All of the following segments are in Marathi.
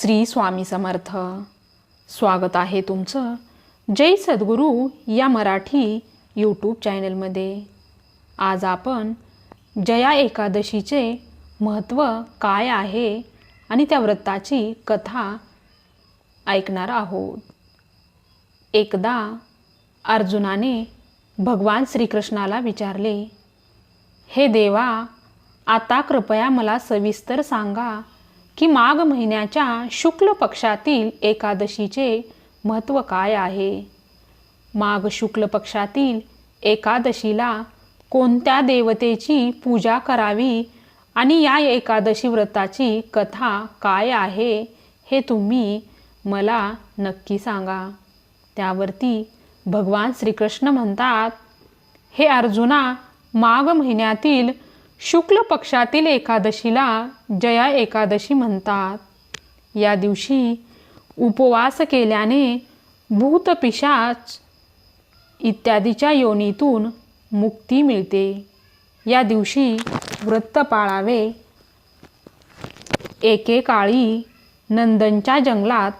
श्री स्वामी समर्थ. स्वागत आहे तुमचं जय सद्गुरू या मराठी यूट्यूब चॅनलमध्ये. आज आपण जया एकादशीचे महत्त्व काय आहे आणि त्या व्रताची कथा ऐकणार आहोत. एकदा अर्जुनाने भगवान श्रीकृष्णाला विचारले हे देवा आता कृपया मला सविस्तर सांगा की माघ महिन्याच्या शुक्ल पक्षातील एकादशीचे महत्त्व काय आहे? माघ शुक्ल पक्षातील एकादशीला कोणत्या देवतेची पूजा करावी आणि या एकादशी व्रताची कथा काय आहे हे तुम्ही मला नक्की सांगा. त्यावरती भगवान श्रीकृष्ण म्हणतात हे अर्जुना माघ महिन्यातील शुक्ल पक्षातील एकादशीला जया एकादशी म्हणतात. या दिवशी उपवास केल्याने भूतपिशाच इत्यादीच्या योनीतून मुक्ती मिळते. या दिवशी व्रत पाळावे. एकेकाळी नंदनच्या जंगलात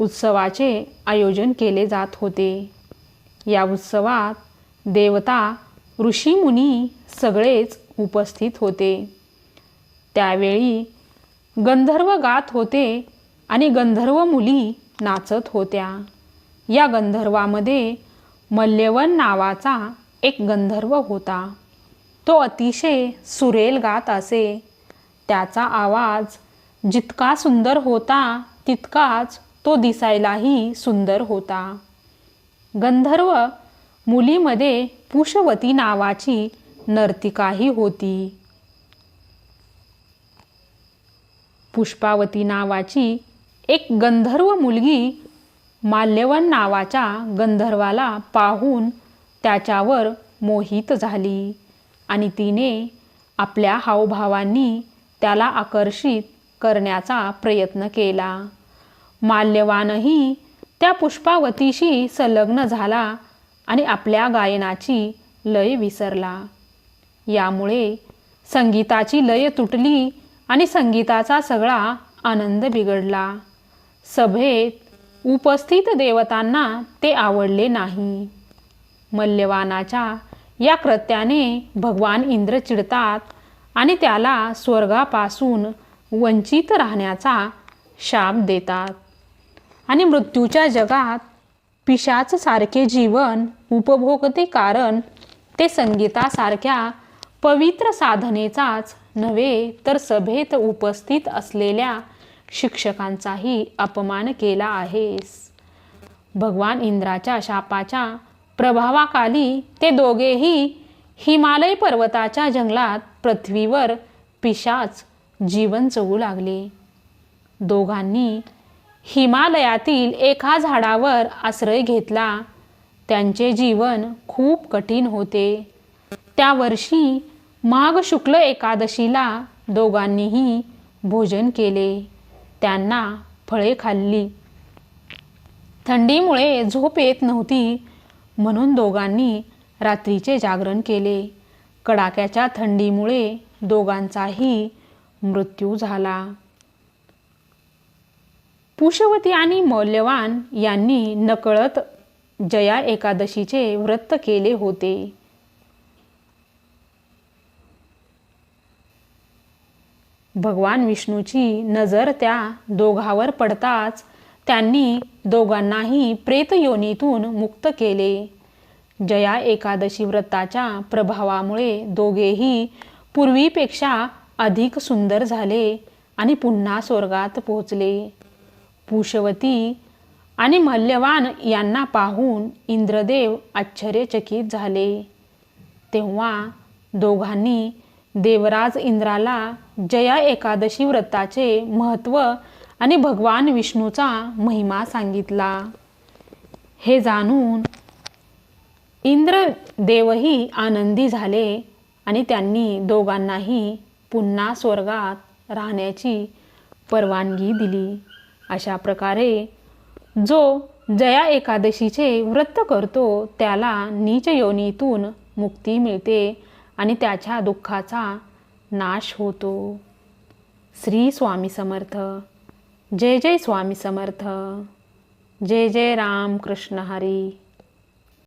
उत्सवाचे आयोजन केले जात होते. या उत्सवात देवता ऋषीमुनी सगळेच उपस्थित होते. त्यावेळी गंधर्व गात होते आणि गंधर्व मुली नाचत होत्या. या गंधर्वामध्ये मल्यवन नावाचा एक गंधर्व होता. तो अतिशय सुरेल गात असे. त्याचा आवाज जितका सुंदर होता तितकाच तो दिसायलाही सुंदर होता. गंधर्व मुलीमध्ये पुष्पवती नावाची नर्तिकाही होती. पुष्पावती नावाची एक गंधर्व मुलगी माल्यवन नावाच्या गंधर्वाला पाहून त्याच्यावर मोहित झाली आणि तिने आपल्या हावभावांनी त्याला आकर्षित करण्याचा प्रयत्न केला. माल्यवानही त्या पुष्पावतीशी संलग्न झाला आणि आपल्या गायनाची लय विसरला. यामुळे संगीताची लय तुटली आणि संगीताचा सगळा आनंद बिघडला. सभेत उपस्थित देवतांना ते आवडले नाही. मल्यवानाच्या या कृत्याने भगवान इंद्र चिडतात आणि त्याला स्वर्गापासून वंचित राहण्याचा शाप देतात. आणि मृत्यूच्या जगात पिशाच सारखे जीवन उपभोगते कारण ते संगीतासारख्या पवित्र साधनेचाच नव्हे तर सभेत उपस्थित असलेल्या शिक्षकांचाही अपमान केला आहेस. भगवान इंद्राच्या शापाच्या प्रभावाखाली ते दोघेही हिमालय पर्वताच्या जंगलात पृथ्वीवर पिशाच जीवन जगू लागले. दोघांनी हिमालयातील एका झाडावर आश्रय घेतला. त्यांचे जीवन खूप कठीण होते. त्या वर्षी माघ शुक्ल एकादशीला दोघांनीही भोजन केले. त्यांना फळे खाल्ली. थंडीमुळे झोप येत नव्हती म्हणून दोघांनी रात्रीचे जागरण केले. कडाक्याच्या थंडीमुळे दोघांचाही मृत्यू झाला. पुष्यवती आणि मौल्यवान यांनी नकळत जया एकादशीचे व्रत केले होते. भगवान विष्णूची नजर त्या दोघावर पडताच त्यांनी दोघांनाही प्रेतयोनीतून मुक्त केले. जया एकादशी व्रताच्या प्रभावामुळे दोघेही पूर्वीपेक्षा अधिक सुंदर झाले आणि पुन्हा स्वर्गात पोहोचले. पुषवती आणि मल्यवान यांना पाहून इंद्रदेव आश्चर्यचकित झाले. तेव्हा दोघांनी देवराज इंद्राला जया एकादशी व्रताचे महत्त्व आणि भगवान विष्णूचा महिमा सांगितला. हे जाणून इंद्रदेवही आनंदी झाले आणि त्यांनी दोघांनाही पुन्हा स्वर्गात राहण्याची परवानगी दिली. अशा प्रकारे जो जया एकादशीचे व्रत करतो त्याला नीच योनीतून मुक्ती मिळते आणि त्याच्या दुःखाचा नाश होतो. श्री स्वामी समर्थ. जय जय स्वामी समर्थ. जय जय राम कृष्ण हरी.